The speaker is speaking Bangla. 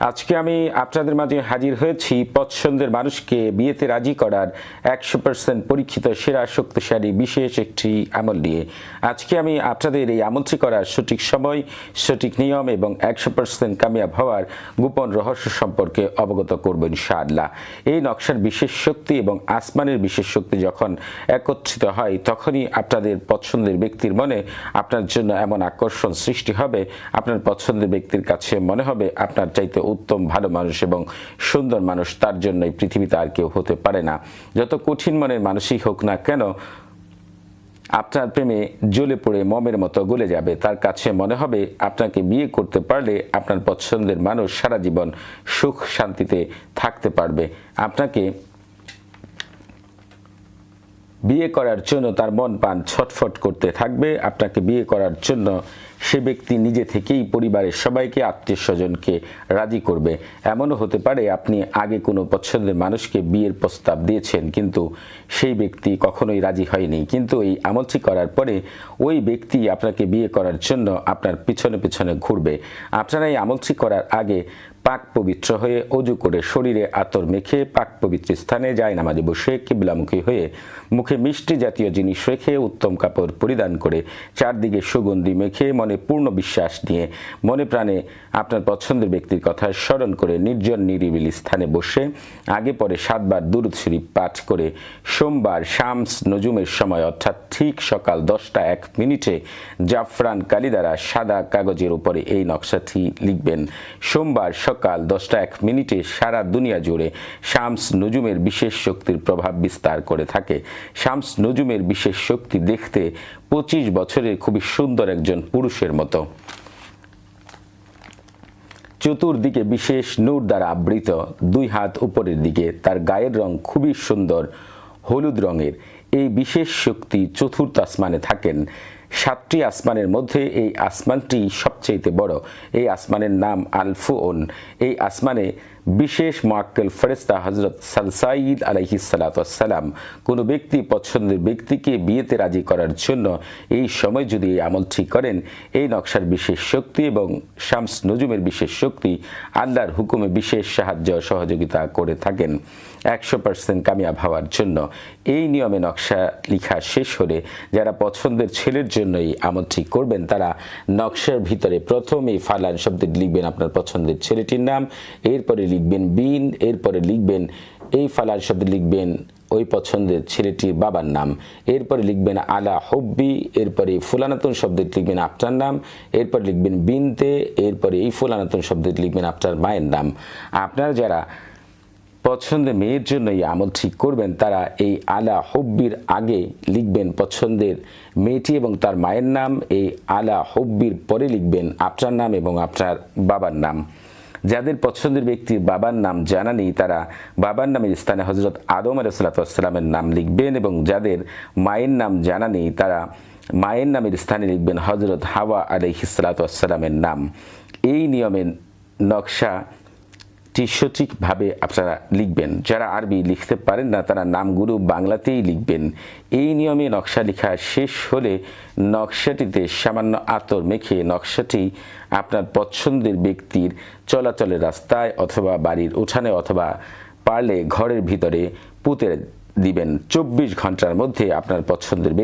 আজকে আমি আপনাদের মাঝে হাজির হয়েছি পছন্দের মানুষকে বিয়েতে রাজি করার একশো পার্সেন্ট পরীক্ষিত, সেরা, শক্তিশালী, বিশেষ একটি আমল নিয়ে। আজকে আমি আপনাদের এই আমলটি করার সঠিক সময়, সঠিক নিয়ম এবং একশো পার্সেন্ট কামিয়াব হওয়ার গোপন রহস্য সম্পর্কে অবগত করব ইনশাআল্লাহ। এই নকশার বিশেষ শক্তি এবং আসমানের বিশেষ শক্তি যখন একত্রিত হয়, তখনই আপনাদের পছন্দের ব্যক্তির মনে আপনার জন্য এমন আকর্ষণ সৃষ্টি হবে। আপনার পছন্দের ব্যক্তির কাছে মনে হবে আপনার চাইতে উত্তম, ভালো মানুষ এবং সুন্দর মানুষ, তার জন্যই পৃথিবীতে আর কেউ হতে পারে না। যত কঠিন মনের মানুষই হোক না কেন, আপনার প্রেমে জ্বলে পড়ে মমের মতো গলে যাবে। তার কাছে মনে হবে, আপনাকে বিয়ে করতে পারলে আপনার পছন্দের মানুষ সারা জীবন সুখ শান্তিতে থাকতে পারবে। আপনাকে বিয়ে করার জন্য তার মন পান ছটফট করতে থাকবে। আপনাকে বিয়ে করার জন্য সে ব্যক্তি নিজে থেকেই পরিবারের সবাইকে, আত্মীয় স্বজনকে রাজি করবে। এমনও হতে পারে আপনি আগে কোনো পছন্দের মানুষকে বিয়ের প্রস্তাব দিয়েছেন, কিন্তু সেই ব্যক্তি কখনোই রাজি হয়নি। কিন্তু এই আমলটি করার পরে ওই ব্যক্তি আপনাকে বিয়ে করার জন্য আপনার পিছনে পিছনে ঘুরবে। আপনারা এই আমলটি করার আগে পাক পবিত্র হয়ে অজু করে শরীরে আতর মেখে পাক পবিত্র স্থানে যায় নামাজে বসে কিবলামুখী হয়ে মুখে মিষ্টি জাতীয় জিনিস রেখে উত্তম কাপড় পরিধান করে চারদিকে সুগন্ধি মেখে মনে পূর্ণ বিশ্বাস নিয়ে মনে প্রাণে আপনার পছন্দের ব্যক্তির কথা স্মরণ করে নির্জন নিরিবিলি স্থানে বসে আগে পরে সাতবার দুরুদ শরীফ পাঠ করে সোমবার শামস নজুমের সময় অর্থাৎ ঠিক সকাল দশটা এক মিনিটে জাফরান কালি দ্বারা সাদা কাগজের উপরে এই নকশাটি লিখবেন। সোমবার সকাল দশটা এক মিনিটে সারা দুনিয়া জুড়ে শামস নজুমের বিশেষ শক্তির প্রভাব বিস্তার করে থাকে। শামস নজুমের বিশেষ শক্তি দেখতে পঁচিশ বছরের খুবই সুন্দর একজন পুরুষের মতো। চতুর্দিকে বিশেষ নূর দ্বারা আবৃত, দুই হাত উপরের দিকে তার গায়ের রং খুবই সুন্দর, হলুদ রঙের। এই বিশেষ শক্তি চতুর্থ আসমানে থাকেন সাতটি আসমানের মধ্যে এই আসমানটি সবচেয়ে বড়। এই আসমানের নাম আলফুন এই আসমানে বিশেষ মোয়াক্কেল ফেরেস্তা হজরত সালসাইদ আলহি সালাতাম কোনো ব্যক্তি, পছন্দের ব্যক্তিকে বিয়েতে রাজি করার জন্য এই সময় যদি এই আমলটি করেন, এই নকশার বিশেষ শক্তি এবং শামস নজুমের বিশেষ শক্তি আল্লাহর হুকুমে বিশেষ সাহায্য সহযোগিতা করে থাকেন। একশো পার্সেন্ট কামিয়াব হওয়ার জন্য এই নিয়মে নকশা লিখা শেষ হলে যারা পছন্দের ছেলের জন্য এই আমলটি করবেন। তারা নকশার ভিতরে প্রথম এই ফালান শব্দটি লিখবেন আপনার পছন্দের ছেলেটির নাম, এরপরে লিখবেন বিন, এরপরে লিখবেন এই ফালান শব্দ লিখবেন ওই পছন্দের ছেলেটির বাবার নাম, এরপরে লিখবেন আলা হব্বি, এরপরে ফুলানাতন শব্দটি লিখবেন আপনার নাম, এরপর লিখবেন বিনতে, এরপরে এই ফুলানাতন শব্দটি লিখবেন আপনার মায়ের নাম। আপনারা যারা পছন্দের মেয়ের জন্য এই আমল ঠিক করবেন, তারা এই আলা হব্বির আগে লিখবেন পছন্দের মেয়েটি এবং তার মায়ের নাম, এই আলা হব্বির পরে লিখবেন আপনার নাম এবং আপনার বাবার নাম। যাদের পছন্দের ব্যক্তির বাবার নাম জানা নেই, তারা বাবার নামের স্থানে হজরত আদম আলাইসালাতামের নাম লিখবেন এবং যাদের মায়ের নাম জানা নেই, তারা মায়ের নামের স্থানে লিখবেন হজরত হাওয়া আলহিসালাতামের নাম। এই নিয়মের নকশা টি সঠিকভাবে আপনারা লিখবেন। যারা আরবি লিখতে পারেন না, তারা নামগুলো বাংলাতেই লিখবেন। এই নিয়মে নকশা লেখা শেষ হলে নকশাটিতে সামান্য আতর মেখে নকশাটি আপনার পছন্দের ব্যক্তির চলাচলের রাস্তায় অথবা বাড়ির উঠানে অথবা পারলে ঘরের ভিতরে পুঁতে দিবেন। চব্বিশ ঘণ্টার মধ্যে আপনার পছন্দের ব্যক্তি